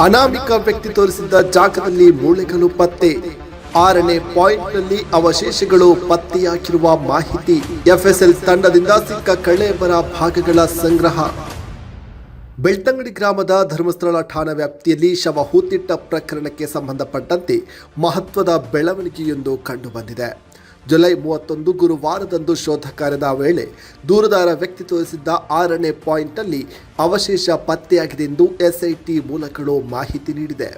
ಅನಾಮಿಕ ವ್ಯಕ್ತಿ ತೋರಿಸಿದ್ದ ಜಾಗದಲ್ಲಿ ಮೂಳೆಗಳು ಪತ್ತೆ. ಆರನೇ ಪಾಯಿಂಟ್ನಲ್ಲಿ ಅವಶೇಷಗಳು ಪತ್ತೆಯಾಗಿರುವ ಮಾಹಿತಿ. ಎಫ್ಎಸ್ಎಲ್ ತಂಡದಿಂದ ಸಿಕ್ಕ ಕಳೆಬರ ಭಾಗಗಳ ಸಂಗ್ರಹ. ಬೆಳ್ತಂಗಡಿ ಗ್ರಾಮದ ಧರ್ಮಸ್ಥಳ ಠಾಣಾ ವ್ಯಾಪ್ತಿಯಲ್ಲಿ ಶವ ಹೂತಿಟ್ಟ ಪ್ರಕರಣಕ್ಕೆ ಸಂಬಂಧಪಟ್ಟಂತೆ ಮಹತ್ವದ ಬೆಳವಣಿಗೆಯೊಂದು ಕಂಡುಬಂದಿದೆ. ಜುಲೈ ಮೂವತ್ತೊಂದು ಗುರುವಾರದಂದು ಶೋಧ ಕಾರ್ಯದ ವೇಳೆ ದೂರದಾರ ವ್ಯಕ್ತಿ ತೋರಿಸಿದ್ದ ಆರನೇ ಪಾಯಿಂಟ್ನಲ್ಲಿ ಅವಶೇಷ ಪತ್ತೆಯಾಗಿದೆ ಎಂದು ಎಸ್ಐಟಿ ಮೂಲಗಳು ಮಾಹಿತಿ ನೀಡಿದೆ.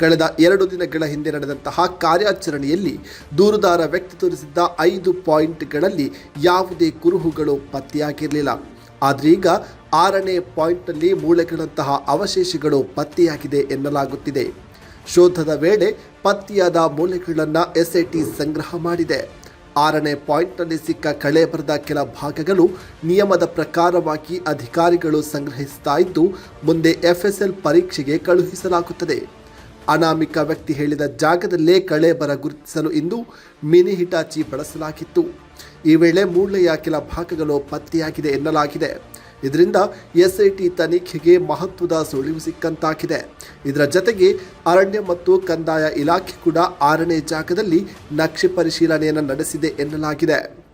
ಕಳೆದ ಎರಡು ದಿನಗಳ ಹಿಂದೆ ನಡೆದಂತಹ ಕಾರ್ಯಾಚರಣೆಯಲ್ಲಿ ದೂರುದಾರ ವ್ಯಕ್ತಿ ತೋರಿಸಿದ್ದ ಐದು ಪಾಯಿಂಟ್ಗಳಲ್ಲಿ ಯಾವುದೇ ಕುರುಹುಗಳು ಪತ್ತೆಯಾಗಿರಲಿಲ್ಲ. ಆದರೆ ಈಗ ಆರನೇ ಪಾಯಿಂಟ್ನಲ್ಲಿ ಮೂಳೆಗಳಂತಹ ಅವಶೇಷಗಳು ಪತ್ತೆಯಾಗಿದೆ ಎನ್ನಲಾಗುತ್ತಿದೆ. ಶೋಧದ ವೇಳೆ ಪತ್ತೆಯಾದ ಮೂಳೆಗಳನ್ನು ಎಸ್ಐಟಿ ಸಂಗ್ರಹ ಮಾಡಿದೆ. ಆರನೇ ಪಾಯಿಂಟ್ನಲ್ಲಿ ಸಿಕ್ಕ ಕಳೆ ಬರೆದ ಕೆಲ ಭಾಗಗಳು ನಿಯಮದ ಪ್ರಕಾರವಾಗಿ ಅಧಿಕಾರಿಗಳು ಸಂಗ್ರಹಿಸ್ತಾ ಇದ್ದು, ಮುಂದೆ ಎಫ್ಎಸ್ಎಲ್ ಪರೀಕ್ಷೆಗೆ ಕಳುಹಿಸಲಾಗುತ್ತದೆ. ಅನಾಮಿಕ ವ್ಯಕ್ತಿ ಹೇಳಿದ ಜಾಗದಲ್ಲೇ ಕಳೆ ಬರ ಗುರುತಿಸಲು ಇಂದು ಮಿನಿ ಹಿಟಾಚಿ ಬಳಸಲಾಗಿತ್ತು. ಈ ವೇಳೆ ಮೂಳೆಯ ಕೆಲ ಭಾಗಗಳು ಪತ್ತೆಯಾಗಿದೆ ಎನ್ನಲಾಗಿದೆ. ಇದರಿಂದ ಎಸ್ಐಟಿ ತನಿಖೆಗೆ ಮಹತ್ವದ ಸುಳಿವು ಸಿಕ್ಕಂತಾಗಿದೆ. ಇದರ ಜತೆಗೆ ಅರಣ್ಯ ಮತ್ತು ಕಂದಾಯ ಇಲಾಖೆ ಕೂಡ ಆರನೇ ಜಾಗದಲ್ಲಿ ನಕ್ಷೆ ಪರಿಶೀಲನೆಯನ್ನು ನಡೆಸಿದೆ ಎನ್ನಲಾಗಿದೆ.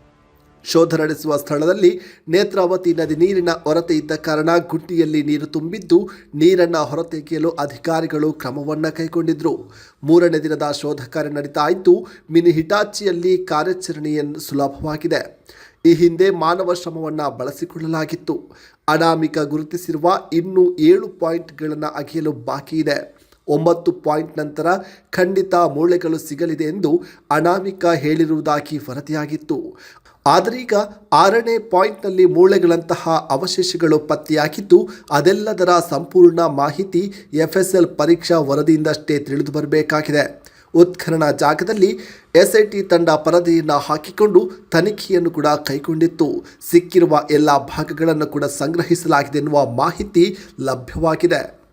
ಶೋಧ ನಡೆಸುವ ಸ್ಥಳದಲ್ಲಿ ನೇತ್ರಾವತಿ ನದಿ ನೀರಿನ ಹೊರತೆ ಇದ್ದ ಕಾರಣ ಗುಂಡಿಯಲ್ಲಿ ನೀರು ತುಂಬಿದ್ದು ನೀರನ್ನು ಹೊರತೆಗೆಯಲು ಅಧಿಕಾರಿಗಳು ಕ್ರಮವನ್ನು ಕೈಗೊಂಡಿದ್ರು. ಮೂರನೇ ದಿನದ ಶೋಧ ಕಾರ್ಯ ನಡೀತಾ ಇದ್ದು ಮಿನಿ ಹಿಟಾಚಿಯಲ್ಲಿ ಕಾರ್ಯಾಚರಣೆಯನ್ನು ಸುಲಭವಾಗಿದೆ. ಈ ಹಿಂದೆ ಮಾನವ ಶ್ರಮವನ್ನು ಬಳಸಿಕೊಳ್ಳಲಾಗಿತ್ತು. ಅನಾಮಿಕ ಗುರುತಿಸಿರುವ ಇನ್ನೂ ಏಳು ಪಾಯಿಂಟ್ಗಳನ್ನು ಅಗೆಯಲು ಬಾಕಿ ಇದೆ ಒಂಬತ್ತು ಪಾಯಿಂಟ್ ನಂತರ ಖಂಡಿತ ಮೂಳೆಗಳು ಸಿಗಲಿದೆ ಎಂದು ಅನಾಮಿಕ ಹೇಳಿರುವುದಾಗಿ ವರದಿಯಾಗಿತ್ತು. ಆದರೀಗ ಆರನೇ ಪಾಯಿಂಟ್ನಲ್ಲಿ ಮೂಳೆಗಳಂತಹ ಅವಶೇಷಗಳು ಪತ್ತೆಯಾಗಿದ್ದು, ಅದೆಲ್ಲದರ ಸಂಪೂರ್ಣ ಮಾಹಿತಿ ಎಫ್ಎಸ್ಎಲ್ ಪರೀಕ್ಷಾ ವರದಿಯಿಂದಷ್ಟೇ ತಿಳಿದು ಬರಬೇಕಾಗಿದೆ ಉತ್ಖನನ ಜಾಗದಲ್ಲಿ ಎಸ್ಐಟಿ ತಂಡ ಪರದೆಯನ್ನು ಹಾಕಿಕೊಂಡು ತನಿಖೆಯನ್ನು ಕೂಡ ಕೈಗೊಂಡಿತ್ತು. ಸಿಕ್ಕಿರುವ ಎಲ್ಲ ಭಾಗಗಳನ್ನು ಕೂಡ ಸಂಗ್ರಹಿಸಲಾಗಿದೆ ಎನ್ನುವ ಮಾಹಿತಿ ಲಭ್ಯವಾಗಿದೆ.